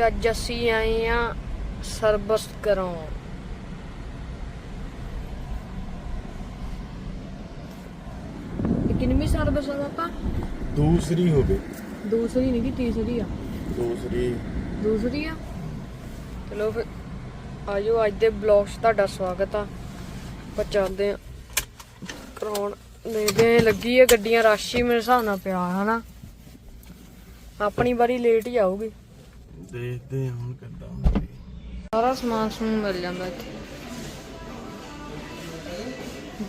ਅੱਜ ਅਸੀਂ ਆਏ ਆ ਸਰਬਸ ਕਰਾਉਣ ਇਹ ਕਿੰਨਵੀਂ ਸਰਬਸ ਆ ਆਪਾਂ ਦੂਸਰੀ ਹੋਵੇ ਦੂਸਰੀ ਨਹੀਂ ਕਿ ਤੀਸਰੀ ਆ। ਦੂਸਰੀ। ਦੂਸਰੀ ਆ? ਚਲੋ ਫਿਰ ਆਜੋ ਅੱਜ ਦੇ ਬਲੌਗ 'ਚ ਤੁਹਾਡਾ ਸਵਾਗਤ ਆ। ਆਪਾਂ ਚੱਲਦੇ ਆ ਕਰਾਉਣ ਆ ਲੱਗੀ ਆ ਗੱਡੀਆਂ ਰਾਸ਼ੀ ਮੇਰੇ ਹਿਸਾਬ ਨਾਲ ਪਿਆ ਹਨਾ? ਆਪਣੀ ਵਾਰੀ ਲੇਟ ਹੀ ਆਊਗੀ। ਦੇਖਦੇ ਹਾਂ ਹੁਣ ਕਿੱਦਾਂ ਹੁੰਦੀ ਸਾਰਾ ਸਮਾਨ ਸਮੂਨ ਮਿਲ ਜਾਂਦਾ ਇੱਥੇ।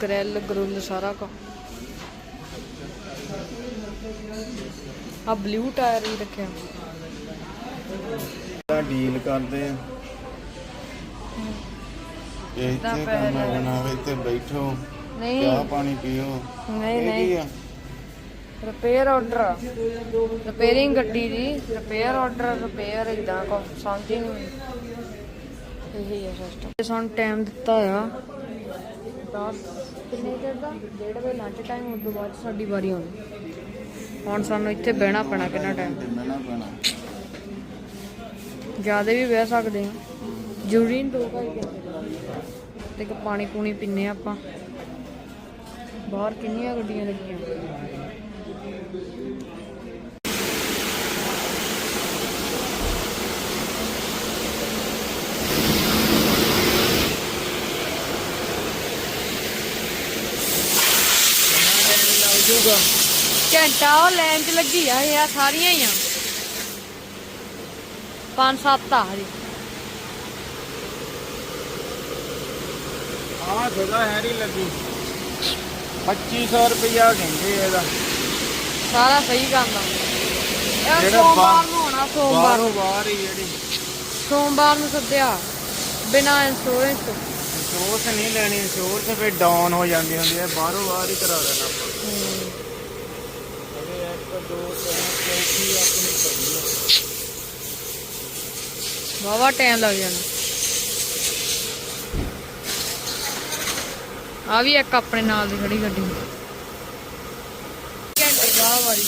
ਗ੍ਰਿਲ ਗਰੁੱਲ ਸਾਰਾ ਕੁ ਆ ਬਲੂ ਟਾਇਰ ਵੀ ਰੱਖਿਆ। ਤਾਂ ਡੀਲ ਕਰਦੇ ਆ? ਤੇ ਪੈਸੇ ਕਰਨਾ ਇੱਥੇ ਬੈਠੋ। ਨਹੀਂ। ਚਾਹ ਪਾਣੀ ਪੀਓ। ਨਹੀਂ ਇਹ ਕੀ ਨਹੀਂ। ਆ? ਰਿਪੇਅਰ ਆਰਡਰ ਰਿਪੇਅਰਿੰਗ ਗੱਡੀ ਦੀ ਰਿਪੇਅਰ ਆਰਡਰ ਰਿਪੇਅਰ ਇਦਾਂ ਕੋ, ਸਮਝ ਹੀ ਨਹੀਂ ਇਹੀ ਹੈ ਸਿਸਟਮ ਸਾਨੂੰ ਟਾਈਮ ਦਿੱਤਾ ਆ। ਦਸ ਕਿੰਨੇ ਚਿਰ ਦਾ? ਡੇਢ ਵਜੇ ਲੰਚ ਟਾਈਮ ਉਸ ਤੋਂ ਬਾਅਦ ਸਾਡੀ ਵਾਰੀ ਆਉਣੀ। ਹੁਣ ਸਾਨੂੰ ਇੱਥੇ ਬਹਿਣਾ ਪੈਣਾ ਕਿੰਨਾ ਟਾਈਮ ਤੇ ਪੈਣਾ ਜ਼ਿਆਦਾ ਵੀ ਬਹਿ ਸਕਦੇ ਹਾਂ। ਜ਼ਰੂਰੀ ਨਹੀਂ ਦੋ ਭਾਈ ਤੇ ਇੱਕ ਪਾਣੀ ਪੂਣੀ ਪੀਨੇ ਆਪਾਂ। ਬਾਹਰ ਕਿੰਨੀਆਂ ਗੱਡੀਆਂ ਲੱਗੀਆਂ? ਜੂਗਾ ਘੰਟਾ ਉਹ ਲਾਈਨ 'ਚ ਲੱਗੀ ਆ, ਇਹ ਆ ਸਾਰੀਆਂ ਹੀ ਆ। ਪੰਜ ਸੱਤ ਆ ਹਜੇ। ਆਹ ਜਗ੍ਹਾ ਹੈਰੀ ਲੱਗੀ। 2500 ਰੁਪਇਆ ਕਹਿੰਦੇ ਇਹਦਾ। ਸਾਰਾ ਸਹੀ ਕੰਮ ਆ ਇਹ ਸੋਮਵਾਰ ਨੂੰ ਹੋਣਾ ਸੋਮਵਾਰ। ਬਾਹਰੋਂ ਬਾਹਰ ਹੀ ਜਿਹੜੀ। ਸੋਮਵਾਰ ਨੂੰ ਸੱਦਿਆ ਬਿਨਾ ਇੰਸ਼ੋਰੈਂਸ ਤੋਂ। ਇੰਸ਼ੋਰੈਂਸ ਨਹੀਂ ਲੈਣੀ ਇੰਸ਼ੋਰੈਂਸ ਫਿਰ ਡਾਊਨ ਹੋ ਜਾਂਦੀ ਹੁੰਦੀ ਹੈ ਬਾਹਰੋਂ ਬਾਹਰ ਹੀ ਕਰਾ ਦੇਣਾ ਆਪਾਂ। ਅਰੇ ਇੱਕ ਦੋ ਤਿੰਨ ਚੌਥੀ ਆਪਣੀ ਪਈ ਹੈ। ਵਾਵਾ ਟਾਈਮ ਲੱਗ ਜਾਣਾ। ਆ ਵੀ ਇੱਕ ਆਪਣੇ ਨਾਲ ਦੀ ਖੜੀ ਗੱਡੀ। ਘੰਟੇ ਬਾਅਦ ਵਾਰੀ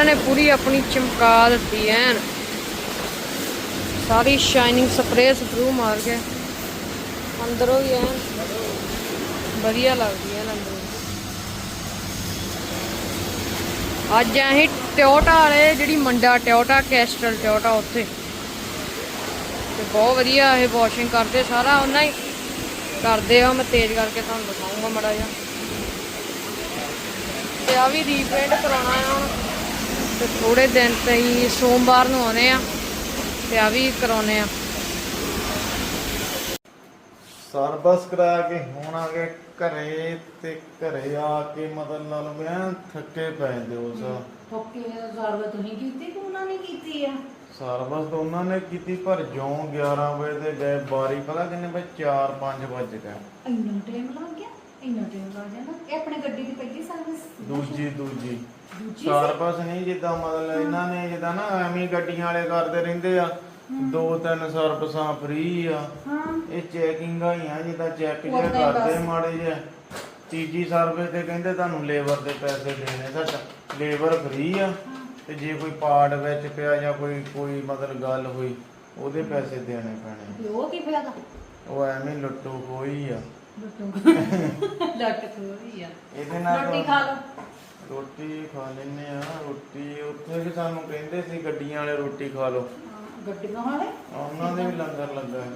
ਇਹਨਾਂ ਨੇ ਪੂਰੀ ਆਪਣੀ ਚਮਕਾ ਦਿੱਤੀ ਐਨ। ਸਾਰੀ ਸ਼ਾਈਨਿੰਗ ਸਪਰੇਅ ਸਪਰੂ ਮਾਰ ਕੇ। ਅੰਦਰੋਂ ਵੀ ਐਨ। ਵਧੀਆ ਲੱਗਦੀ ਐ ਅੰਦਰੋਂ ਅੱਜ ਅਸੀਂ ਟਿਓਟਾ ਵਾਲੇ ਜਿਹੜੀ ਮੰਡਾ ਟਿਓਟਾ ਕੈਸਟਲ ਟਿਓਟਾ ਉੱਥੇ। ਤੇ ਬਹੁਤ ਵਧੀਆ ਇਹ ਵਾਸ਼ਿੰਗ ਕਰਦੇ, ਸਾਰਾ ਉਹਨਾਂ ਹੀ ਕਰਦੇ ਆ। ਮੈਂ ਤੇਜ਼ ਕਰਕੇ ਤੁਹਾਨੂੰ ਦਿਖਾਉਂਗਾ ਮੜਾ ਜਿਹਾ। ਤੇ ਆ ਵੀ ਰੀਪੇਂਟ ਕਰਾਉਣਾ ਆ ਹੁਣ। ਤੇ ਥੋੜੇ ਦਿਨ ਤਈ ਸੋਮਵਾਰ ਨੂੰ ਆਉਣੇ ਆ ਤੇ ਆ ਵੀ ਕਰਾਉਣੇ ਆ। ਸਰਬਸ ਕਰਾ ਕੇ ਹੁਣ ਆ ਕੇ ਘਰੇ ਤੇ ਘਰੇ ਆ ਕੇ ਮਤਲਬ ਨਾਲ ਮੈਂ ਥੱਕੇ ਪੈ ਜਾਂਦੇ ਉਸ ਓਕੇ ਸਰਵ ਤੁਸੀਂ ਕੀਤੀ ਕਿ ਉਹਨਾਂ ਨੇ ਕੀਤੀ ਆ? ਸਰਬਸ ਤਾਂ ਉਹਨਾਂ ਨੇ ਕੀਤੀ ਪਰ ਜਿਉਂ 11 ਵਜੇ ਤੇ ਗਏ ਬਾਰੀ ਪਤਾ ਕਿੰਨੇ ਵਜੇ? 4 5 ਵਜ ਗਏ। ਇੰਨਾ ਟਾਈਮ ਲੱਗ ਗਿਆ ਇੰਨਾ ਟਾਈਮ ਲੱਗ ਜਾਣਾ। ਇਹ ਆਪਣੇ ਗੱਡੀ ਦੀ ਪਹਿਲੀ ਸਰਵਿਸ ਦੂਜੀ ਦੂਜੀ। ਦੂਜੀ ਸਰਬਸ ਨਹੀਂ ਜਿੱਦਾਂ ਮਤਲਬ ਇਹਨਾਂ ਨੇ ਜਿੱਦਾਂ ਨਾ ਐਵੇਂ ਹੀ ਗੱਡੀਆਂ ਵਾਲੇ ਕਰਦੇ ਰਹਿੰਦੇ ਆ। ਦੋ ਤਿੰਨ ਸਰਬਸਾਂ ਫ੍ਰੀ ਆ। ਹਾਂ। ਇਹ ਚੈਕਿੰਗ ਆਈਆਂ ਜਿੱਦਾਂ ਚੈੱਕ ਜਿਹਾ ਉੱਦਾਂ ਹੀ ਕਰਦੇ ਬਸ। ਮਾੜੇ ਜਿਹਾ। ਤੀਜੀ ਸਰਵੇ ਤੇ ਕਹਿੰਦੇ ਤੁਹਾਨੂੰ ਲੇਬਰ ਦੇ ਪੈਸੇ ਦੇਣੇ ਸਾਡਾ ਲੇਬਰ ਫ੍ਰੀ ਆ। ਤੇ ਜੇ ਕੋਈ ਪਾਰਟ ਵਿੱਚ ਪਿਆ ਜਾਂ ਕੋਈ ਕੋਈ ਮਤਲਬ ਗੱਲ ਹੋਈ ਉਹਦੇ ਪੈਸੇ ਦੇਣੇ ਪੈਣੇ ਉਹ ਕੀ ਫਾਇਦਾ ਉਹ ਐਵੇਂ ਲੁੱਟੋ ਕੋਈ ਆ। ਲੱਟ ਖੋਰੀ ਆ। ਇਹਦੇ ਨਾਲ ਰੋਟੀ ਖਾ ਲਓ। ਰੋਟੀ ਖਾ ਲੈਨੇ ਆ ਰੋਟੀ ਉੱਥੇ ਵੀ ਸਾਨੂੰ ਕਹਿੰਦੇ ਸੀ ਗੱਡੀਆਂ ਵਾਲੇ ਰੋਟੀ ਖਾ ਲਓ। ਗੱਡੀਆਂ ਵਾਲੇ? ਉਹਨਾਂ ਦੇ ਵੀ ਲੰਗਰ ਲੱਗਾ ਹੈ।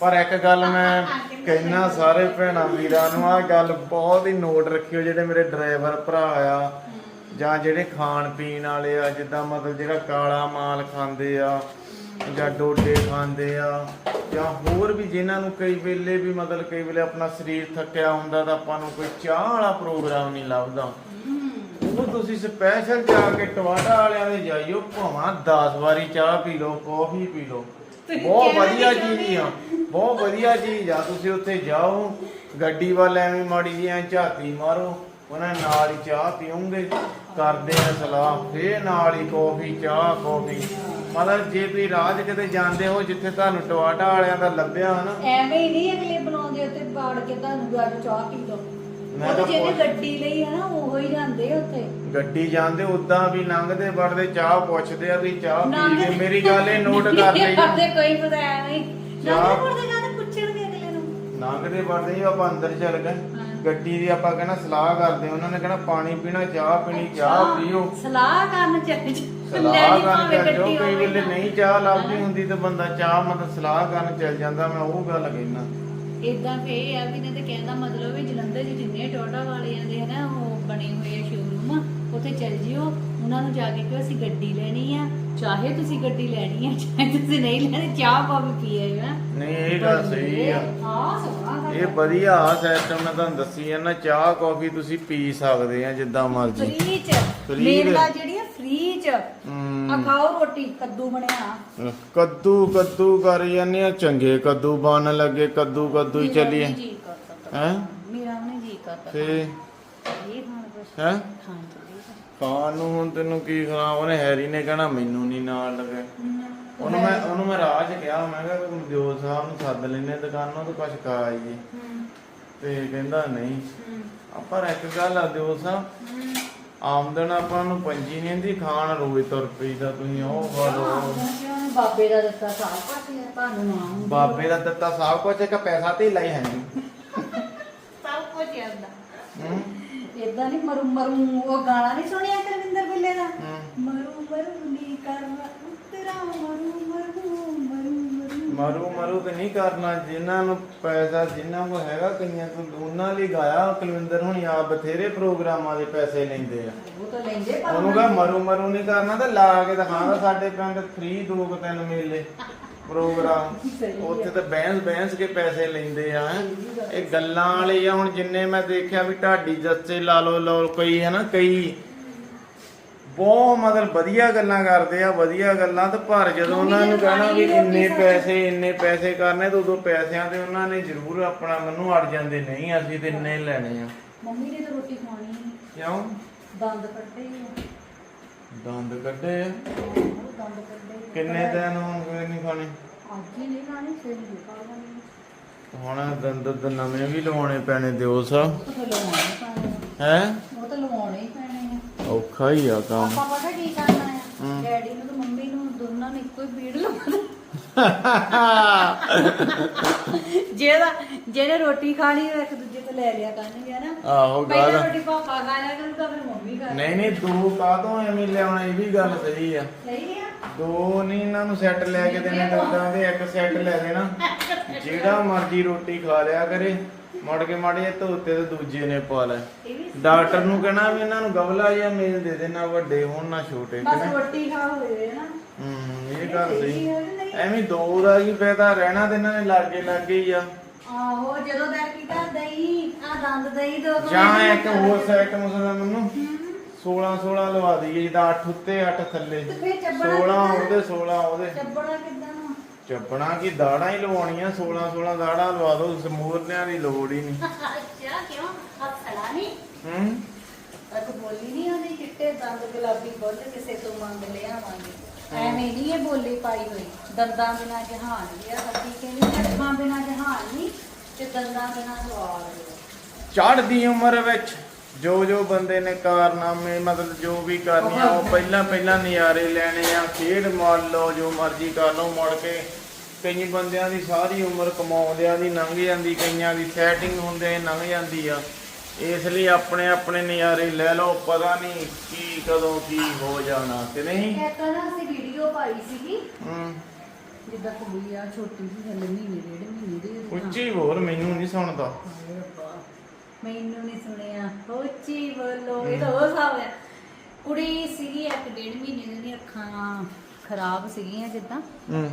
ਪਰ ਇੱਕ ਗੱਲ ਮੈਂ ਕਹਿਣਾ ਸਾਰੇ ਭੈਣਾਂ ਵੀਰਾਂ ਨੂੰ ਆ ਗੱਲ ਬਹੁਤ ਹੀ ਨੋਟ ਰੱਖਿਓ ਜਿਹੜੇ ਮੇਰੇ ਡਰਾਈਵਰ ਭਰਾ ਆ ਜਾਂ ਜਿਹੜੇ ਖਾਣ ਪੀਣ ਵਾਲੇ ਆ ਜਿੱਦਾਂ ਮਤਲਬ ਜਿਹੜਾ ਕਾਲਾ ਮਾਲ ਖਾਂਦੇ ਆ ਜਾਂ ਡੋਡੇ ਖਾਂਦੇ ਆ ਜਾਂ ਹੋਰ ਵੀ ਜਿਨ੍ਹਾਂ ਨੂੰ ਕਈ ਵੇਲੇ ਵੀ ਮਤਲਬ ਕਈ ਵੇਲੇ ਆਪਣਾ ਸਰੀਰ ਥੱਕਿਆ ਹੁੰਦਾ ਤਾਂ ਆਪਾਂ ਨੂੰ ਕੋਈ ਚਾਹ ਵਾਲਾ ਪ੍ਰੋਗਰਾਮ ਨਹੀਂ ਲੱਭਦਾ। ਉਹ ਤੁਸੀਂ ਸਪੈਸ਼ਲ ਜਾ ਕੇ ਟਵਾਟਾ ਵਾਲਿਆਂ ਦੇ ਜਾਈਓ ਭਾਵਾਂ 10 ਵਾਰੀ ਚਾਹ ਪੀ ਲਓ ਕੌਫੀ ਪੀ ਲਓ। ਬਹੁਤ ਵਧੀਆ ਚੀਜ਼ ਆ ਬਹੁਤ ਵਧੀਆ ਚੀਜ਼ ਆ। ਤੁਸੀਂ ਉੱਥੇ ਜਾਓ ਗੱਡੀ ਵੱਲ ਐਵੇਂ ਮਾੜੀ ਜਿਹੀ ਐਂ ਝਾਤੀ ਮਾਰੋ ਉਹਨਾਂ ਨਾਲ ਹੀ ਚਾਹ ਪੀਉਂਗੇ ਕਰਦੇ ਆ ਸਲਾਹ ਫੇਰ ਨਾਲ ਹੀ ਕੌਫੀ ਚਾਹ ਕੌਫੀ। ਮਤਲਬ ਜੇ ਤੁਸੀਂ 'ਚ ਕਿਤੇ ਜਾਂਦੇ ਹੋ ਜਿੱਥੇ ਤੁਹਾਨੂੰ ਟਵਾਟਾ ਵਾਲਿਆਂ ਦਾ ਲੱਭਿਆ ਹਨਾ ਐਵੇਂ ਹੀ ਨਹੀਂ ਅਗਲੇ ਬਣਾਉਂਦੇ ਉੱਤੇ ਬਾੜ ਕੇ ਤੁਹਾਨੂੰ ਚਾਹ ਪੀ ਲਓ। ਮੈਂ ਤਾਂ ਪੁੱਛ- ਗੱਡੀ ਲਈ ਹੈ ਨਾ ਉਹ ਹੀ ਜਾਂਦੇ ਆ ਉੱਥੇ। ਗੱਡੀ ਜਾਂਦੇ ਉਦਾਂ ਵੀ ਲੰਘਦੇ ਵੜਦੇ ਚਾਹ ਪੁੱਛਦੇ ਆ ਤੁਸੀਂ ਚਾਹ ਪੀ ਲੰਘਦੇ- ਮੇਰੀ ਗੱਲ ਇਹ ਨੋਟ ਕਰ ਲਈ। ਕਰਦੇ ਕੋਈ ਪਤਾ ਐਵੇਂ ਨਾ ਕਰਦੇ ਕਹਿੰਦੇ ਪੁੱਛਣਗੇ ਅਗਲੇ ਨੂੰ। ਲੰਘਦੇ ਵੜਦੇ ਹੀ ਆਪਾਂ ਅੰਦਰ ਚੱਲ ਗਏ। ਗੱਡੀ ਦੀ ਆਪਾਂ ਕਹਿੰਦਾ ਸਲਾਹ ਕਰਦੇ ਉਹਨਾਂ ਨੇ ਕਹਿਣਾ ਪਾਣੀ ਪੀਣਾ ਚਾਹ ਪੀਣੀ ਚਾਹ ਪੀਓ। ਸਲਾਹ ਕਰਨ ਚੱਲ ਸਲਾਹ ਕਰਨ ਚੱਲ ਜਾਓ ਕਈ ਵੇਲੇ ਨਹੀਂ ਚਾਹ ਲੱਭਦੀ ਹੁੰਦੀ ਤੇ ਬੰਦਾ ਚਾਹ ਮਤਲਬ ਸਲਾਹ ਕਰਨ ਚੱਲ ਜਾਂਦਾ ਮੈਂ ਉਹ ਗੱਲ ਕਹਿਣਾ ਇਦਾਂ ਫੇ ਆ ਵੀ ਨੇ ਤੇ ਕਹਿਣ ਦਾ ਮਤਲਬ ਵੀ ਜਲੰਧਰ 'ਚ ਜਿੰਨੇ ਟੋਟਾ ਵਾਲਿਆਂ ਦੇ ਹਨਾ ਉਹ ਬਣੇ ਹੋਏ ਆ ਸ਼ੋਰੂਮ ਉੱਥੇ ਚੱਲ ਜਿਓ। ਉਹਨਾਂ ਨੂੰ ਜਾ ਕੇ ਕਿਹਾ ਅਸੀਂ ਗੱਡੀ ਲੈਣੀ ਆ ਚਾਹੇ ਤੁਸੀਂ ਗੱਡੀ ਲੈਣੀ ਆ ਚਾਹੇ ਤੁਸੀਂ ਨਹੀਂ ਲੈਣੀ ਚਾਹ ਪਾਵੇ ਪੀਏ ਹੈ? ਨਹੀਂ ਇਹ ਗੱਲ ਸਹੀ ਆ। ਹਾਂ ਸੋਹਣਾ ਇਹ ਵਧੀਆ ਆ ਸਿਸਟਮ ਮੈਂ ਤੁਹਾਨੂੰ ਦੱਸੀ ਆ ਨਾ ਚਾਹ ਕਾਫੀ ਤੁਸੀਂ ਪੀ ਸਕਦੇ ਆ ਜਿੱਦਾਂ ਮਰਜ਼ੀ। ਫ੍ਰੀ ਚ ਮੇਲਾ ਚ। ਜਿਹੜੀ ਚ। ਹਮ। ਆ ਖਾਓ ਰੋਟੀ ਕੱਦੂ ਬਣਿਆ। ਕੱਦੂ ਕੱਦੂ ਕਰ ਜਾਂਦੇ ਆ ਚੰਗੇ ਕੱਦੂ ਬਣ ਲੱਗੇ ਕੱਦੂ ਕੱਦੂ ਹੀ ਚੱਲੀਏ। ਜੀ ਕਰਦਾ ਹੈ? ਮੇਰਾ ਉਹਨੇ ਜੀ ਕਰਦਾ। ਤੇ ਇਹ ਖਾਣ ਬਸ ਹੈ? ਖਾਣ ਨੂੰ ਹੁਣ ਤੈਨੂੰ ਕੀ ਖਾ ਉਹਨੇ ਹੈਰੀ ਨੇ ਕਹਿਣਾ ਮੈਨੂੰ ਨਹੀਂ ਨਾਲ ਲੱਗੇ। ਉਹਨੂੰ ਮੈਂ ਉਹਨੂੰ ਮੈਂ 'ਚ ਕਿਹਾ ਮੈਂ ਕਿਹਾ ਮਨਜੋਤ ਸਾਹਿਬ ਨੂੰ ਸੱਦ ਲੈਨੇ ਦੁਕਾਨੋਂ ਤੋਂ ਕੁਝ ਖਾ ਆਈਏ। ਤੇ ਕਹਿੰਦਾ ਨਹੀਂ। ਆਪਾਂ ਇੱਕ ਗੱਲ ਆ ਦਿਓ ਸਾਹਿਬ। ਆਮਦਨ ਆਪਾਂ ਨੂੰ ਪੰਜੀ ਨਹੀਂ ਦੀ ਖਾਣ ਰੋਜ਼ ਤੁਰ ਪਈਦਾ ਤੁਸੀਂ ਉਹ ਖਾ ਲਓ। ਬਾਬੇ ਦਾ ਦਿੱਤਾ ਤੁਹਾਨੂੰ ਨਾ ਬਾਬੇ ਦਾ ਦਿੱਤਾ ਸਭ ਕੁਝ ਇੱਕ ਪੈਸਾ ਤੇ ਲਈ ਹੈ ਨਹੀਂ। ਸਭ ਕੁਝ ਆਉਂਦਾ ਹੂੰ। ਇਦਾਂ ਨਹੀਂ ਮਰੂ ਮਰੂ ਉਹ ਗਾਣਾ ਨਹੀਂ ਸੁਣਿਆ ਕਰਵਿੰਦਰ ਬਿੱਲੇ ਦਾ? ਮਰੂ ਨੀ ਕਰਨਾ ਤੇਰਾ ਮਰੂ ਮਰੂ ਮਰੂ ਮਰੂ ਮਰੂ ਤੇ ਨਹੀਂ ਕਰਨਾ ਜਿਨ੍ਹਾਂ ਨੂੰ ਪੈਸਾ ਜਿਨ੍ਹਾਂ ਕੋਲ ਹੈਗਾ ਕਈਆਂ ਕੋਲ ਉਹਨਾਂ ਲਈ ਗਾਇਆ। ਕੁਲਵਿੰਦਰ ਹੁਣੀ ਆ ਬਥੇਰੇ ਪ੍ਰੋਗਰਾਮਾਂ ਦੇ ਪੈਸੇ ਲੈਂਦੇ ਆ। ਉਹ ਤਾਂ ਲੈਂਦੇ ਪਰ ਉਹਨੂੰ ਕਹਾ ਮਰੂ ਮਰੂ ਨਹੀਂ ਕਰਨਾ ਤੇ ਲਾ ਕੇ ਦਿਖਾਣਾ ਸਾਡੇ ਪਿੰਡ ਫ੍ਰੀ ਦੋ ਕੁ ਤਿੰਨ ਮੇਲੇ ਪ੍ਰੋਗਰਾਮ। ਉੱਥੇ ਤਾਂ ਬਹਿਸ ਬਹਿਸ ਕੇ ਪੈਸੇ ਲੈਂਦੇ ਆ। ਇਹ ਗੱਲਾਂ ਵਾਲੇ ਆ ਹੁਣ ਜਿੰਨੇ ਮੈਂ ਦੇਖਿਆ ਵੀ ਢਾਡੀ ਜੱਸੇ ਲਾ ਲੋ ਲੋ ਕੋਈ ਹੈ ਨਾ ਕਈ ਬਹੁਤ ਮਤਲਬ ਵਧੀਆ ਗੱਲਾਂ ਕਰਦੇ ਆ ਵਧੀਆ ਗੱਲਾਂ ਤੇ ਪਰ ਜਦੋਂ ਉਹਨਾਂ ਨੂੰ ਕਹਿਣਾ ਵੀ ਇੰਨੇ ਪੈਸੇ ਇੰਨੇ ਪੈਸੇ ਕਰਨੇ ਤਾਂ ਉਦੋਂ ਪੈਸਿਆਂ ਤੇ ਉਹਨਾਂ ਨੇ ਜ਼ਰੂਰ ਆਪਣਾ ਮੈਨੂੰ ਅੜ ਜਾਂਦੇ ਨਹੀਂ ਅਸੀਂ ਤੇ ਇੰਨੇ ਲੈਣੇ ਆ। ਮੰਮੀ ਨੇ ਤਾਂ ਰੋਟੀ ਖਾਣੀ ਨਹੀਂ ਕਿਉਂ? ਦੰਦ ਕੱਢੇ ਆ। ਦੰਦ ਕੱਢੇ ਆ? ਉਹ ਦੰਦ ਕੱਢੇ ਕਿੰਨੇ ਦਿਨ ਹੋ ਗਏ ਨਹੀਂ ਖਾਣੇ? ਅੱਜ ਹੀ ਨਹੀਂ ਖਾਣੀ ਫਿਰ ਨਹੀਂ ਖਾਣੀ ਹੁਣ ਦੰਦ ਤਾਂ ਨਵੇਂ ਵੀ ਲਵਾਉਣੇ ਪੈਣੇ ਦਿਓ ਸਾਹਿਬ ਉਹ ਤਾਂ ਲਵਾਉਣੇ ਹੀ ਪੈਣੇ ਆ। ਹੈ ਉਹ ਤਾਂ ਲਵਾਉਣੇ ਹੀ ਪੈਣੇ ਆ ਔਖਾ ਹੀ ਆ ਕੰਮ। ਆਪਾਂ ਪਤਾ ਕੀ ਕਰਨਾ ਆ। ਡੈਡੀ ਨੂੰ ਤੇ ਮੰਮੀ ਨੂੰ ਦੋਨਾਂ ਨੂੰ ਇੱਕੋ ਹੀ ਬੀੜ ਲਵਾਉਣਾ ਜਿਹੜਾ ਜਿਹਨੇ ਰੋਟੀ ਖਾਣੀ ਇੱਕ ਦੂਜੇ ਤੋਂ ਲੈ ਲਿਆ ਕਰਨਗੇ ਹਨਾ? ਆਹੋ ਪਹਿਲਾਂ ਗੱਲ ਰੋਟੀ ਪਾਪਾ ਖਾ ਲਿਆ ਕਰੂਗਾ ਫਿਰ ਮੰਮੀ ਖਾ ਨਹੀਂ ਨਹੀਂ ਦੋ ਕਾਹਤੋਂ ਐਵੇਂ ਲਿਆਉਣਾ? ਇਹ ਵੀ ਗੱਲ ਸਹੀ ਆ। ਸਹੀ ਆ? ਦੋ ਨਹੀਂ ਇਹਨਾਂ ਨੂੰ ਸੈੱਟ ਲੈ ਕੇ ਦੇਣੇ ਦੰਦਾਂ ਦੇ ਇੱਕ ਸੈੱਟ ਲੈ ਦੇਣਾ। ਜਿਹੜਾ ਮਰਜ਼ੀ ਰੋਟੀ ਖਾ ਲਿਆ ਕਰੇ ਮੁੜ ਕੇ ਮਾੜੇ ਧੋਤੇ ਤੇ ਦੂਜੇ ਨੇ ਪਾ ਲੈ ਡਾਕਟਰ ਨੂੰ ਕਹਿਣਾ ਵੀ ਇਹਨਾਂ ਨੂੰ ਗਵਲਾ ਜਾਂ ਮੇਲ ਦੇ ਦੇਣਾ ਵੱਡੇ ਹੋਣ ਨਾ ਛੋਟੇ ਬਸ ਰੋਟੀ ਖਾ ਹੋਵੇ ਨਾ। ਹੂੰ ਇਹ ਗੱਲ ਸਹੀ। ਐਵੇਂ ਦੋ ਦਾ ਕੀ ਫਾਇਦਾ ਰਹਿਣਾ ਤੇ ਇਹਨਾਂ ਨੇ ਲਾਗੇ ਲਾਗੇ ਹੀ ਆ। ਆਹੋ ਜਦੋਂ ਦਰ ਕੀ ਕਰ ਦਈ ਆ ਦੰਦ ਦਈ ਦੋ ਜਾਂ ਇੱਕ ਹੋਰ ਸੈੱਟ ਮਸਲਾ ਮੈਨੂੰ 16 16 ਲਵਾ ਦਈਏ ਜਿੱਦਾਂ 8 ਉੱਤੇ 8 ਥੱਲੇ। ਤੇ ਫਿਰ ਚੱਬਣਾ 16 ਕਿੱਦਾਂ? ਉਹਦੇ 16 ਉਹਦੇ। ਚੱਬੜਾ ਕਿਦਾਂ? ਚੱਪਣਾ ਕੀ ਦਾੜਾਂ ਹੀ ਲਵਾਉਣੀਆਂ 16 16 ਦਾੜਾਂ ਲਵਾ ਦੋ ਸਮੂਰਨਿਆਂ ਦੀ ਲੋੜ ਹੀ ਨਹੀਂ। ਅੱਛਾ ਕਿਉਂ? ਹੱਥੜਾ ਨਹੀਂ? ਹੂੰ? ਅਕ ਬੋਲੀ ਨਹੀਂ ਉਹਨੇ ਚਿੱਟੇ ਦੰਦ ਗੁਲਾਬੀ ਬੁੱਲ ਕਿਸੇ ਤੋਂ ਮੰਗ ਲਿਆਵਾਂਗੇ। ਐਵੇਂ ਨਹੀਂ ਇਹ ਬੋਲੀ ਪਾਈ ਹੋਈ। ਦੰਦਾਂ ਬਿਨਾ ਜਹਾਨ ਲਿਆ ਸੱਤੀ ਕਹਿੰਦੀ ਅੱਖਾਂ ਬਿਨਾ ਜਹਾਨ ਨਹੀਂ ਤੇ ਦੰਦਾਂ ਬਿਨਾ ਸਵਾਲ ਚੜ੍ਹਦੀ ਉਮਰ ਵਿੱਚ। ਜੋ ਜੋ ਬੰਦੇ ਨੇ ਕਾਰਨਾਮੇ ਮਤਲਬ ਜੋ ਵੀ ਕਰਨੀਆਂ ਉਹ ਪਹਿਲਾਂ ਪਹਿਲਾਂ ਨਜ਼ਾਰੇ ਲੈਣੇ ਆ ਖੇਡ ਮੰਨ ਲਓ ਜੋ ਮਰਜ਼ੀ ਕਰ ਲਓ ਮੁੜ ਕੇ ਕਈ ਬੰਦਿਆਂ ਦੀ ਸਾਰੀ ਉਮਰ ਕਮਾਉਂਦਿਆਂ ਦੀ ਲੰਘ ਜਾਂਦੀ ਕਈਆਂ ਦੀ ਸੈਟਿੰਗ ਹੁੰਦੇ ਲੰਘ ਜਾਂਦੀ ਆ। ਇਸ ਲਈ ਆਪਣੇ ਆਪਣੇ ਨਜ਼ਾਰੇ ਲੈ ਲਓ ਪਤਾ ਨਹੀਂ ਕੀ ਕਦੋਂ ਕੀ ਹੋ ਜਾਣਾ ਕਿ ਨਹੀਂ। ਇੱਕ ਨਾ ਅਸੀਂ ਵੀਡੀਓ ਪਾਈ ਸੀਗੀ। ਹੂੰ। ਜਿੱਦਾਂ ਕੁੜੀ ਆ ਛੋਟੀ ਜਿਹੀ ਹਲੇ ਮਹੀਨੇ ਡੇਢ ਮਹੀਨੇ ਦੀ ਉਹਦੀ ਤਾਂ- ਉੱਚੀ ਬੋਲ ਮੈਨੂੰ ਨਹੀਂ ਸੁਣਦਾ। ਹਾਏ ਰੱਬਾ, ਮੈਨੂੰ ਨਹੀਂ ਸੁਣਿਆ। ਉੱਚੀ ਬੋਲੋ ਇਹ ਤਾਂ ਉਹ ਹਿਸਾਬ ਹੈ ਕੁੜੀ ਸੀਗੀ ਇੱਕ ਡੇਢ ਮਹੀਨੇ ਦੀ ਅੱਖਾਂ ਖਰਾਬ ਸੀਗੀਆਂ ਜਿੱਦਾਂ। ਹੂੰ।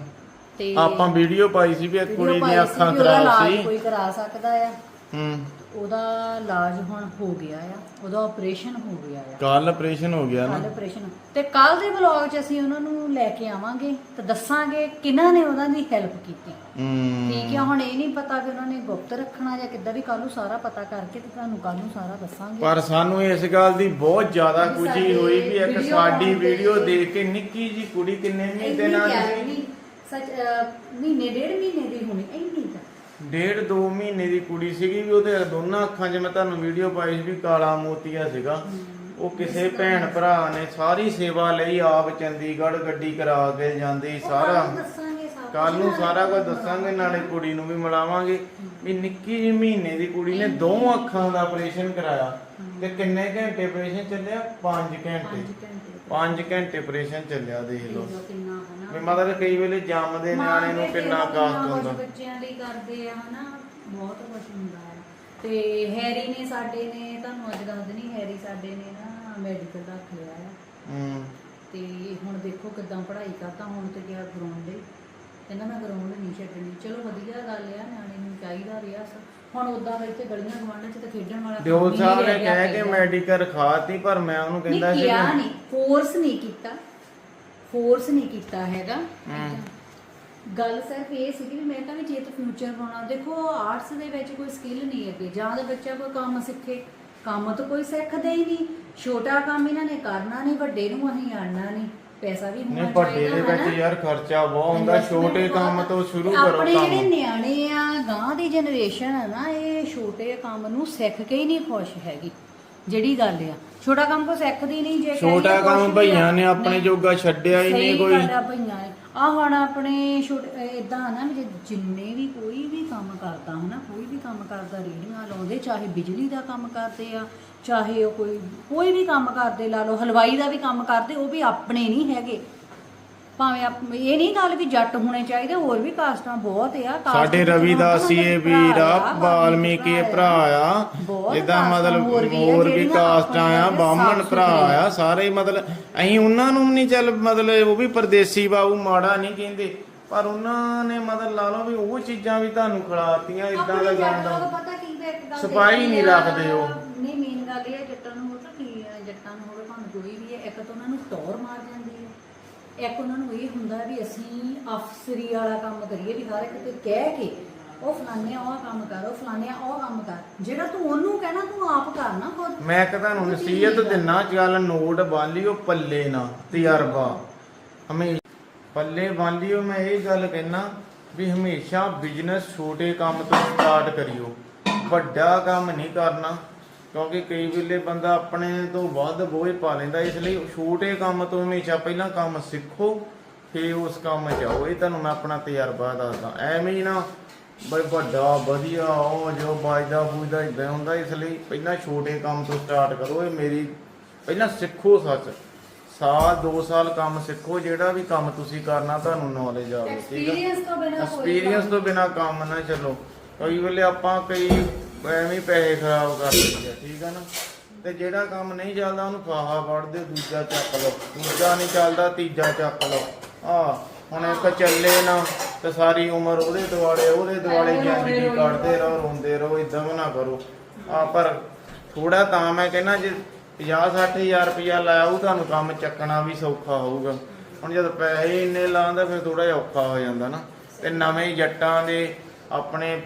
ਤੇ ਆਪਾਂ ਵੀਡੀਓ ਪਾਈ ਸੀ ਵੀ ਇੱਕ ਵੀਡੀਓ ਕੁੜੀ ਦੀਆਂ ਅੱਖਾਂ ਖਰਾਬ ਸੀ। ਕੋਈ ਕਰਾ ਸਕਦਾ ਆ। ਹੂੰ। ਉਹਦਾ ਇਲਾਜ ਹੁਣ ਹੋ ਗਿਆ ਆ ਉਹਦਾ ਆਪਰੇਸ਼ਨ ਹੋ ਗਿਆ ਆ। ਕੱਲ ਆਪਰੇਸ਼ਨ ਹੋ ਗਿਆ ਕੱਲ ਨਾ ਆਪਰੇਸ਼ਨ ਤੇ ਕੱਲ ਦੇ ਵਲੌਗ 'ਚ ਅਸੀਂ ਉਹਨਾਂ ਨੂੰ ਲੈ ਕੇ ਆਵਾਂਗੇ ਤੇ ਦੱਸਾਂਗੇ ਕਿਹਨਾਂ ਨੇ ਉਹਨਾਂ ਦੀ ਹੈਲਪ ਕੀਤੀ। ਹੂੰ। ਠੀਕ ਆ ਹੁਣ ਇਹ ਨਹੀਂ ਪਤਾ ਕਿ ਉਹਨਾਂ ਨੇ ਗੁਪਤ ਰੱਖਣਾ ਜਾਂ ਕਿੱਦਾਂ ਵੀ ਕੱਲ ਨੂੰ ਸਾਰਾ ਪਤਾ ਕਰਕੇ ਤੇ ਤੁਹਾਨੂੰ ਕੱਲ ਨੂੰ ਸਾਰਾ ਦੱਸਾਂਗੇ। ਪਰ ਸਾਨੂੰ ਇਸ ਗੱਲ ਦੀ ਬਹੁਤ ਜ਼ਿਆਦਾ ਖੁਸ਼ੀ ਹੋਈ ਵੀ ਇੱਕ video ਸਾਡੀ ਵੀਡੀਓ ਦੇਖ ਕੇ ਨਿੱਕੀ ਜੀ ਕੁੜੀ ਕਿੰਨੇ ਮਹੀਨੇ ਇੰਨੀ ਨਾਲ ਨਹੀਂ ਸੱਚ ਅਹ, ਮਹੀਨੇ ਡੇਢ ਮਹੀਨੇ ਦੀ ਹੋਣੀ ਇੰਨੀ ਡੇਢ ਦੋ ਮਹੀਨੇ ਦੀ ਕੁੜੀ ਸੀਗੀ ਵੀ ਉਹਦੇ ਦੋਨਾਂ ਅੱਖਾਂ 'ਚ ਮੈਂ ਤੁਹਾਨੂੰ ਵੀਡੀਓ ਪਾਈ ਸੀ ਵੀ ਕਾਲਾ ਮੋਤੀਆ ਸੀਗਾ। ਉਹ ਕਿਸੇ ਭੈਣ ਭਰਾ ਨੇ ਸਾਰੀ ਸੇਵਾ ਲਈ ਆਪ ਚੰਡੀਗੜ੍ਹ ਗੱਡੀ ਕਰਾ ਕੇ ਜਾਂਦੀ ਸਾਰਾ ਕੱਲ ਨੂੰ। ਸਾਰਾ ਕੁਝ ਦੱਸਾਂਗੇ ਨਾਲੇ ਕੁੜੀ ਨੂੰ ਵੀ ਮਿਲਾਵਾਂਗੇ। ਵੀ ਨਿੱਕੀ ਜਿਹੀ ਮਹੀਨੇ ਦੀ ਕੁੜੀ ਨੇ ਦੋ ਅੱਖਾਂ ਦਾ ਆਪਰੇਸ਼ਨ ਕਰਾਇਆ ਤੇ ਕਿੰਨੇ ਘੰਟੇ ਆਪਰੇਸ਼ਨ ਚੱਲਿਆ? 5 ਘੰਟੇ। ਪੰਜ ਘੰਟੇ। 5 ਘੰਟੇ ਆਪਰੇਸ਼ਨ ਚੱਲਿਆ ਦੇਖ ਲਓ। ਕਿੰਨਾ ਹਨਾ। ਵੀ ਮਤਲਬ ਕਈ ਵੇਲੇ ਜੰਮਦੇ ਨਿਆਣੇ ਨੂੰ ਕਿੰਨਾ ਕਾਸਟ ਹੁੰਦਾ। ਬੱਚਿਆਂ ਲਈ ਕਰਦੇ ਆ ਹਨਾ ਬਹੁਤ ਕੁਝ ਹੁੰਦਾ ਹੈ ਤੇ ਹੈਰੀ ਨੇ ਸਾਡੇ ਨੇ ਤੁਹਾਨੂੰ ਅੱਜ ਦੱਸ ਦਿੰਦੀ ਹੈਰੀ ਸਾਡੇ ਨੇ ਨਾ ਮੈਡੀਕਲ ਰੱਖ ਲਿਆ ਆ। ਹੂੰ। ਤੇ ਹੁਣ ਦੇਖੋ ਕਿਦਾਂ ਪੜ੍ਹਾਈ ਕਰਦਾ ਹੁਣ ਤੇ ਗਿਆ ਗਰਾਊਂਡ ਦੇ ਕਹਿੰਦਾ ਮੈਂ ਗਰਾਊਂਡ ਨਹੀਂ ਛੱਡਣੀ। ਚਲੋ ਵਧੀਆ ਗੱਲ ਆ ਨਿਆਣੇ ਨੂੰ ਚਾਹੀਦਾ ਰਿਹਾ ਸ- ਹੁਣ ਉਦਾਂ ਇੱਥੇ ਗਲੀਆਂ ਗਵਾਂਢਾਂ 'ਚ ਤਾਂ ਖੇਡਣ ਵਾਲਾ ਦਿਓ ਕੰਮ ਸਾਹਿਬ ਨਹੀਂ ਨੇ ਗਿਆ ਕਹਿ ਕੇ ਪਹਿਲਾਂ। ਮੈਡੀਕਲ ਰਖਾਤੀ ਪਰ ਮੈਂ ਉਹਨੂੰ ਕਹਿੰਦਾ ਨਹੀਂ ਸੀ ਕਿਹਾ ਨਹੀਂ ਫੋਰਸ ਨਹੀਂ ਕੀਤਾ। ਫੋਰਸ ਨਹੀਂ ਕੀਤਾ ਹੈਗਾ। ਹਮ। ਗੱਲ ਸਿਰਫ ਇਹ ਸੀ ਕਿ ਮੈਂ ਤਾਂ ਵੀ ਜੇ ਤੂੰ ਫਿਊਚਰ ਬਣਾਉਣਾ ਦੇਖੋ ਆਰਟਸ ਦੇ ਵਿੱਚ ਕੋਈ ਸਕਿੱਲ ਨਹੀਂ ਅੱਗੇ ਜਾਂ ਤਾਂ ਬੱਚਾ ਕੋਈ ਕੰਮ ਸਿੱਖੇ। ਕੰਮ ਤਾਂ ਕੋਈ ਸਿੱਖਦਾ ਹੀ ਨਹੀਂ। ਛੋਟਾ ਕੰਮ ਇਹਨਾਂ ਨੇ ਕਰਨਾ ਨਹੀਂ ਵੱਡੇ ਨੂੰ ਅਸੀਂ ਆਣਨਾ ਨਹੀਂ। ਪੈਸਾ ਵੀ ਹੋਣਾ ਨਹੀਂ ਵੱਡੇ ਦੇ ਵਿੱਚ? ਯਾਰ ਖਰਚਾ ਬਹੁਤ ਹੁੰਦਾ Investment ਛੋਟੇ ਕੰਮ ਬਹੁਤ- ਤੋਂ ਸ਼ੁਰੂ ਤੇ ਕਰੋ ਆਪਣੇ ਜਿਹੜੇ ਕੰਮ ਨਿਆਣੇ ਆ ਗਾਂ ਦੀ ਜਨਰੇਸ਼ਨ ਆ ਨਾ ਇਹ ਛੋਟੇ ਕੰਮ ਨੂੰ ਸਿੱਖ ਕੇ ਹੀ ਨਹੀਂ ਖੁਸ਼ ਹੈਗੀ ਜਿਹੜੀ ਗੱਲ ਆ ਛੋਟਾ ਕੰਮ ਕੋ ਸਿੱਖਦੀ ਨਹੀਂ ਜੇ ਕਹੀਏ ਛੋਟਾ ਕੁਛ ਕੰਮ ਵੀ ਭਈਆਂ। ਨੇ ਆਪਣੇ। ਜੋਗਾ ਛੱਡਿਆ ਹੀ ਨਹੀਂ ਸਹੀ ਕੋਈ ਗੱਲ ਆ ਭਈਆਂ ਨੇ ਆ ਹੁਣ ਆਪਣੇ ਛੋਟੇ ਇਦਾਂ ਨਾ ਵੀ ਜੇ ਜਿੰਨੇ ਵੀ ਕੋਈ ਵੀ ਕੰਮ ਕਰਦਾ ਹਨਾ ਕੋਈ ਵੀ ਕੰਮ ਕਰਦਾ ਰੇੜੀਆਂ ਲਾਉਂਦੇ ਚਾਹੇ ਬਿਜਲੀ ਦਾ ਕੰਮ ਕਰਦੇ ਆ ਚਾਹੇ ਉਹ ਕੋਈ ਕੋਈ ਵੀ ਕੰਮ ਕਰਦੇ ਲਾ ਲਓ ਹਲਵਾਈ ਦਾ ਵੀ ਕੰਮ ਕਰਦੇ ਉਹ ਵੀ ਆਪਣੇ ਨਹੀਂ ਹੈਗੇ। ਭਾਵੇਂ ਆਪ- ਇਹ ਨਹੀਂ ਗੱਲ ਵੀ ਜੱਟ ਹੋਣੇ ਚਾਹੀਦੇ ਹੋਰ ਵੀ ਕਾਸਟਾਂ ਬਹੁਤ ਆ ਕਾਸਟ ਸਾਡੇ ਵਿੱਚ ਰਵਿਦਾਸੀਏ ਉਹਨਾਂ ਦੇ ਵੀਰ ਭਰਾ ਆ ਵਾਲਮੀਕੀ ਭਰਾ ਆ। ਬਹੁਤ ਜਿੱਦਾਂ ਕਾਸਟਾਂ ਮਤਲਬ ਹੋਰ ਵੀ ਆ, ਹੋਰ ਵੀ ਜਿਹੜੀਆਂ ਕਾਸਟਾਂ ਆ ਆਪਣੇ ਬਾਹਮਣ ਸਾਫ਼ ਭਰਾ ਸੁਥਰੇ ਆ ਸਾਰੇ ਹੀ ਮਤਲਬ ਅਸੀਂ ਉਹਨਾਂ ਨੂੰ ਨਹੀਂ ਚੱਲ ਮਤਲਬ ਉਹ ਵੀ ਪਰਦੇਸੀ ਬਾਬੂ ਮਾੜਾ ਨਹੀਂ ਕਹਿੰਦੇ। ਪਰ ਉਹਨਾਂ ਨੇ ਮਤਲਬ ਲਾ ਲਓ ਵੀ ਉਹ ਚੀਜ਼ਾਂ ਵੀ ਤੁਹਾਨੂੰ ਖਿਲਾਤੀਆਂ ਇਦਾਂ ਦਾ ਆਪਣੇ ਜੱਟ ਗੰਦਾ ਲੋਕ ਪਤਾ ਕੀ ਹੁੰਦਾ, ਇੱਕ ਗੱਲ ਸਫ਼ਾਈ ਦੇਖੀ ਨਹੀਂ ਆ, ਰੱਖਦੇ ਉਹ। ਨਹੀਂ ਮੇਨ ਗੱਲ ਇਹ ਹੈ ਜੱਟਾਂ ਨੂੰ ਪਤਾ ਕੀ ਹੈ ਜੱਟਾਂ ਨੂੰ ਹੋਵੇ ਭਾਵੇਂ ਕੋਈ ਵੀ ਹੈ ਇੱਕ ਤਾਂ ਉਹਨਾਂ ਨੂੰ ਟੌਰ ਮਾਰ ਜਾਂਦੀ ਹੈ। ਇੱਕ ਉਹਨਾਂ ਨੂੰ ਇਹ ਹੁੰਦਾ ਵੀ ਅਸੀਂ ਅਫਸਰੀ ਵਾਲਾ ਕੰਮ ਕਰੀਏ ਵੀ ਹਰ ਇੱਕ ਤੇ ਕਹਿ ਕੇ ਉਹ ਫਲਾਣੇ ਉਹ ਕੰਮ ਕਰ ਉਹ ਫਲਾਣੇ ਉਹ ਕੰਮ ਕਰ। ਜਿਹੜਾ ਤੂੰ ਉਹਨੂੰ ਕਹਿਣਾ ਤੂੰ ਆਪ ਕਰਨਾ ਖੁਦ। ਮੈਂ ਇੱਕ ਤੁਹਾਨੂੰ ਨਸੀਹਤ ਦਿੰਨਾ ਚੱਲ ਨੋਟ ਬੰਨ ਲਿਓ ਪੱਲੇ ਨਾ ਤਜਰਬਾ। ਹਮੇ ਪੱਲੇ ਬੰਨ ਲਿਓ ਮੈਂ ਇਹ ਗੱਲ ਕਹਿਣਾ ਵੀ ਹਮੇਸ਼ਾ ਬਿਜ਼ਨਸ ਛੋਟੇ ਕੰਮ ਤੋਂ ਸਟਾਰਟ ਕਰਿਓ। ਵੱਡਾ ਕੰਮ ਨਹੀਂ ਕਰਨਾ ਕਿਉਂਕਿ ਕਈ ਵੇਲੇ ਬੰਦਾ ਆਪਣੇ ਤੋਂ ਵੱਧ ਬੋਝ ਪਾ ਲੈਂਦਾ ਇਸ ਲਈ ਛੋਟੇ ਕੰਮ ਤੋਂ ਹਮੇਸ਼ਾ ਪਹਿਲਾਂ ਕੰਮ ਸਿੱਖੋ ਫੇ ਉਸ ਕੰਮ ਆਓ। ਇਹ ਤੁਹਾਨੂੰ ਮੈਂ ਆਪਣਾ ਤਜਰਬਾ ਦੱਸਦਾ। ਐਵੇਂ ਹੀ ਨਾ ਬਈ ਵੱਡਾ ਵਧੀਆ ਉਹ ਜੋ ਬਾਜਦਾ ਬੂਜਦਾ ਇਦਾਂ ਹੁੰਦਾ ਇਸ ਲਈ ਪਹਿਲਾਂ ਛੋਟੇ ਕੰਮ ਤੋਂ ਸਟਾਰਟ ਕਰੋ। ਇਹ ਮੇਰੀ ਪਹਿਲਾਂ ਸਿੱਖੋ ਸੱਚ। ਸਾਲ 2 ਸਾਲ ਕੰਮ ਸਿੱਖੋ ਜਿਹੜਾ ਵੀ ਕੰਮ ਤੁਸੀਂ ਕਰਨਾ ਤੁਹਾਨੂੰ ਨੌਲੇਜ ਆਵੇ ਠੀਕ ਹੈ ਐਕਸਪੀਰੀਅੰਸ ਤੋਂ ਬਿਨਾਂ ਐਕਸਪੀਰੀਅੰਸ ਤੋਂ ਬਿਨਾ ਕੰਮ ਨਾ ਚੱਲੋ। ਕਈ ਵੇਲੇ ਆਪਾਂ ਕਈ ਐਵੇਂ ਹੀ ਪੈਸੇ ਖਰਾਬ ਕਰ ਦਿੰਦੇ ਆ ਠੀਕ ਆ ਨਾ? ਤੇ ਜਿਹੜਾ ਕੰਮ ਨਹੀਂ ਚੱਲਦਾ ਉਹਨੂੰ ਫਾਹਾ ਵੜਦੇ ਦੂਜਾ ਚੱਕ ਲਓ। ਦੂਜਾ ਨਹੀਂ ਚੱਲਦਾ ਤੀਜਾ ਚੱਕ ਲਓ। ਆ ਹੁਣ ਇੱਕ ਚੱਲੇ ਨਾ ਤੇ ਸਾਰੀ ਉਮਰ ਉਹਦੇ ਦੁਆਲੇ ਉਹਦੇ ਦੁਆਲੇ ਜ਼ਿੰਦਗੀ ਕੱਢਦੇ ਰਹੋ ਰੋਂਦੇ ਰਹੋ ਇਦਾਂ ਨਾ ਕਰੋ। ਆ ਪਰ ਥੋੜਾ ਤਾਂ ਮੈਂ ਕਹਿੰਦਾ ਜੇ 50 ਹਜ਼ਾਰ ਰੁਪਇਆ ਲਾਇਆ ਉਹ ਤੁਹਾਨੂੰ ਕੰਮ ਚੱਕਣਾ ਵੀ ਸੌਖਾ ਹੋਊਗਾ। ਹੁਣ ਜਦ ਪੈਸੇ ਇੰਨੇ ਲਾਉਂਦਾ ਫਿਰ ਥੋੜਾ ਜਿਹਾ ਔਖਾ ਹੋ ਜਾਂਦਾ ਨਾ। ਤੇ ਨਵੇਂ ਜੱਟਾਂ ਦੇ ਆਪਣੇ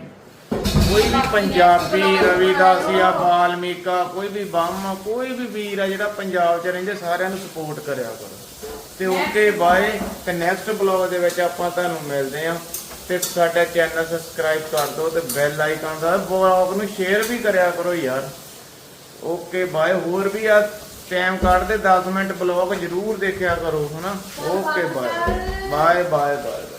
ਕੋਈ ਵੀ ਪੰਜਾਬੀ ਰਵਿਦਾਸੀਆ ਵਾਲਮੀਕਾ ਕੋਈ ਵੀ ਬਾਹਮਾ ਕੋਈ ਵੀ ਵੀਰ ਆ ਜਿਹੜਾ ਪੰਜਾਬ 'ਚ ਰਹਿੰਦੇ, ਸਾਰਿਆਂ ਨੂੰ ਸਪੋਰਟ ਕਰਿਆ ਕਰੋ। ਤੇ ਓਕੇ ਬਾਏ ਤੇ ਨੈਕਸਟ ਬਲੌਗ ਦੇ ਵਿੱਚ ਆਪਾਂ ਤੁਹਾਨੂੰ ਮਿਲਦੇ ਆ ਤੇ ਸਾਡਾ ਚੈਨਲ ਸਬਸਕ੍ਰਾਈਬ ਕਰ ਦਿਓ ਤੇ ਬੈਲ ਆਈਕਨ ਦਾ ਬਲੌਗ ਨੂੰ ਸ਼ੇਅਰ ਵੀ ਕਰਿਆ ਕਰੋ ਯਾਰ। Okay bye. ਹੋਰ ਵੀ ਆ ਟਾਈਮ ਕੱਢਦੇ 10 ਮਿੰਟ ਬਲੌਗ ਜਰੂਰ ਦੇਖਿਆ ਕਰੋ, ਹਨਾ? Okay bye. Bye bye bye.